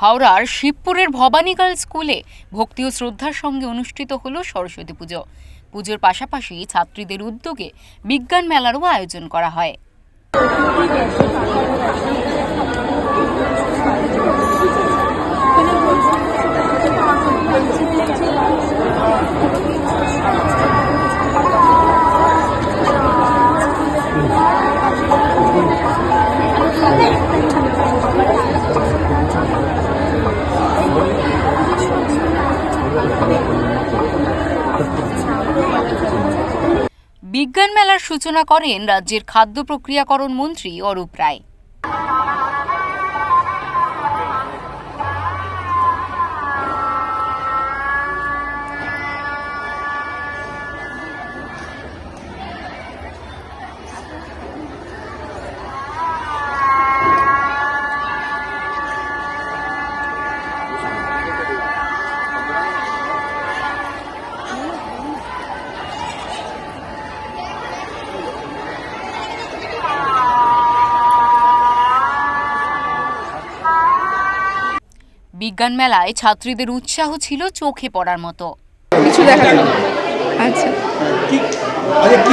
হাওড়ার শিবপুরের ভবানীকাল স্কুলে ভক্তি ও শ্রদ্ধার সঙ্গে অনুষ্ঠিত হল সরস্বতী পুজো। পুজোর পাশাপাশি ছাত্রীদের উদ্যোগে বিজ্ঞান মেলারও আয়োজন করা হয়। বিজ্ঞান মেলার সূচনা করেন রাজ্যের খাদ্য প্রক্রিয়াকরণ মন্ত্রী অরূপ রায়। বিজ্ঞান মেলায় ছাত্রীদের উৎসাহ ছিল চোখে পড়ার মতো। কিছু দেখা আচ্ছা। আচ্ছা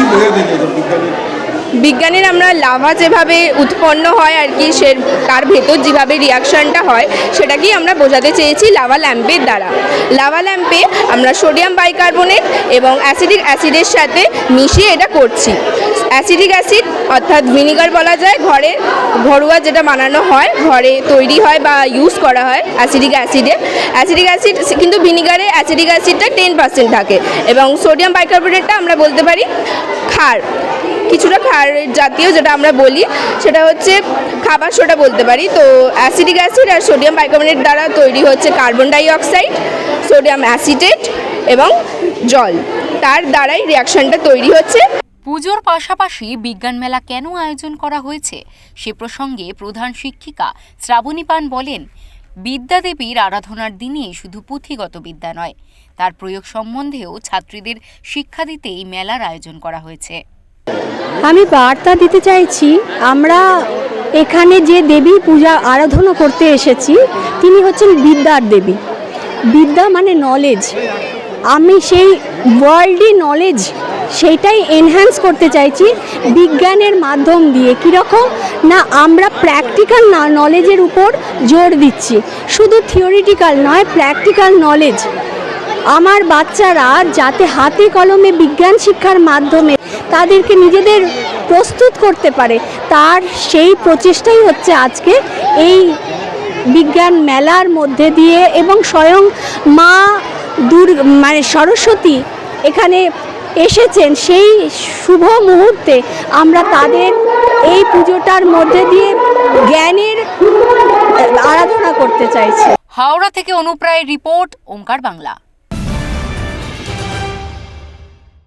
বিজ্ঞানের? আমরা লাভা যেভাবে উৎপন্ন হয় আর কি সে তার ভেতর যেভাবে রিয়াকশনটা হয় সেটাকেই আমরা বোঝাতে চেয়েছি লাভা ল্যাম্পের দ্বারা। লাভা ল্যাম্পে আমরা সোডিয়াম বাইকার্বনেট এবং অ্যাসিডিক অ্যাসিডের সাথে মিশিয়ে এটা করছি। অ্যাসিডিক অ্যাসিড, অর্থাৎ ভিনিগার বলা যায়, ঘরে ঘরোয়া যেটা বানানো হয়, ঘরে তৈরি হয় বা ইউজ করা হয় অ্যাসিডিক অ্যাসিডে। অ্যাসিডিক অ্যাসিড কিন্তু ভিনিগারে অ্যাসিডিক অ্যাসিডটা টেন পার্সেন্ট থাকে এবং সোডিয়াম বাইকার্বনেটটা আমরা বলতে পারি খার কিছুটা খার জাতীয় যেটা আমরা বলি, সেটা হচ্ছে খাবার সোডা বলতে পারি। তো অ্যাসিডিক অ্যাসিড আর সোডিয়াম বাইকার্বনেট দ্বারা তৈরি হচ্ছে carbon dioxide, sodium acetate এবং জল। তার দ্বারাই রিয়াকশনটা তৈরি হচ্ছে। পুজোর পাশাপাশি বিজ্ঞান মেলা কেন আয়োজন করা হয়েছে সে প্রসঙ্গে প্রধান শিক্ষিকা শ্রাবণী পান বলেন বিদ্যাদেবীর আরাধনার দিনে শুধু পুঁথিগত বিদ্যা নয়, তার প্রয়োগ সম্বন্ধেও ছাত্রীদের শিক্ষা দিতে এই মেলার আয়োজন করা হয়েছে। আমি বার্তা দিতে চাইছি, আমরা এখানে যে দেবী পূজা আরাধনা করতে এসেছি, তিনি হচ্ছেন বিদ্যার দেবী। বিদ্যা মানে নলেজ আমি সেই ওয়ার্ল্ডই নলেজ সেইটাই এনহ্যান্স করতে চাইছি বিজ্ঞানের মাধ্যম দিয়ে। কীরকম? না, আমরা প্র্যাকটিক্যাল না নলেজের উপর জোর দিচ্ছি। শুধু থিওরিটিক্যাল নয় প্র্যাকটিক্যাল নলেজ আমার বাচ্চারা যাতে হাতে কলমে বিজ্ঞান শিক্ষার মাধ্যমে তাদেরকে নিজেদের প্রস্তুত করতে পারে, তার সেই প্রচেষ্টাই হচ্ছে আজকে এই বিজ্ঞান মেলার মধ্যে দিয়ে এবং স্বয়ং মা দুর মানে সরস্বতী এখানে এসেছেন, সেই শুভ মুহূর্তে আমরা তাদের এই পুজোটার মধ্যে দিয়ে জ্ঞানের আরাধনা করতে চাইছি। হাওড়া থেকে অনুপ্রায় রিপোর্ট ওঙ্কার বাংলা।